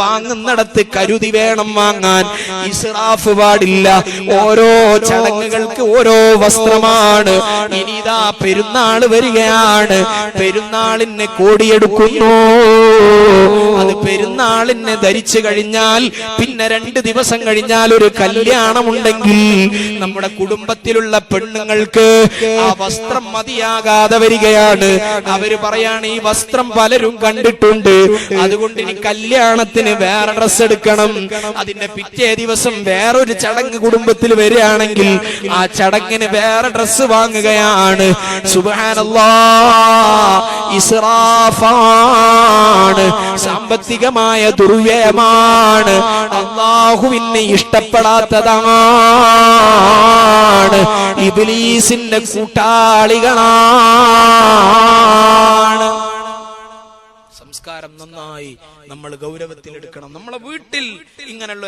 വാങ്ങുന്നിടത്ത് കരുതി വേണം വാങ്ങാൻ. ഇസ്രാഫ് പാടില്ല. ഓരോ ചടങ്ങുകൾക്ക് ഓരോ വസ്ത്രമാണ്. ഇനിതാ പെരുന്നാൾ വരികയാണ്. പെരുന്നാളിന് കോടിയെടുക്കുന്നു. പെരുന്നാളിന് ധരിച്ചു കഴിഞ്ഞാൽ പിന്നെ രണ്ട് ദിവസം കഴിഞ്ഞാൽ ഒരു കല്യാണമുണ്ടെങ്കിൽ നമ്മുടെ കുടുംബത്തിലുള്ള പെണ്ണുങ്ങൾക്ക് ആ വസ്ത്രം മതിയാകാതെ വരികയാണ്. അവർ പറയാണ് ഈ വസ്ത്രം പലരും കണ്ടിട്ടുണ്ട്. അതുകൊണ്ട് ഇനി കല്യാണത്തിന് വേറെ ഡ്രസ് എടുക്കണം. അതിന്റെ പിറ്റേ ദിവസം വേറൊരു ചടങ്ങ് കുടുംബത്തിൽ വരികയാണെങ്കിൽ ആ ചടങ്ങിന് വേറെ ഡ്രസ് വാങ്ങുകയാണ്. സുബാനല്ലാ ഇസ്രാഫാണ് സാമ്പത്തികമായ ദുർവ്യയമാണ്. അള്ളാഹുവിനെ ഇഷ്ടപ്പെടാത്തതാണ്. ഇബിലീസിന്റെ കൂട്ടാളികളാണ്. സംസ്കാരം നന്നായി നമ്മൾ ഗൗരവത്തിൽ എടുക്കണം നമ്മളെ വീട്ടിൽ ഇങ്ങനെയുള്ള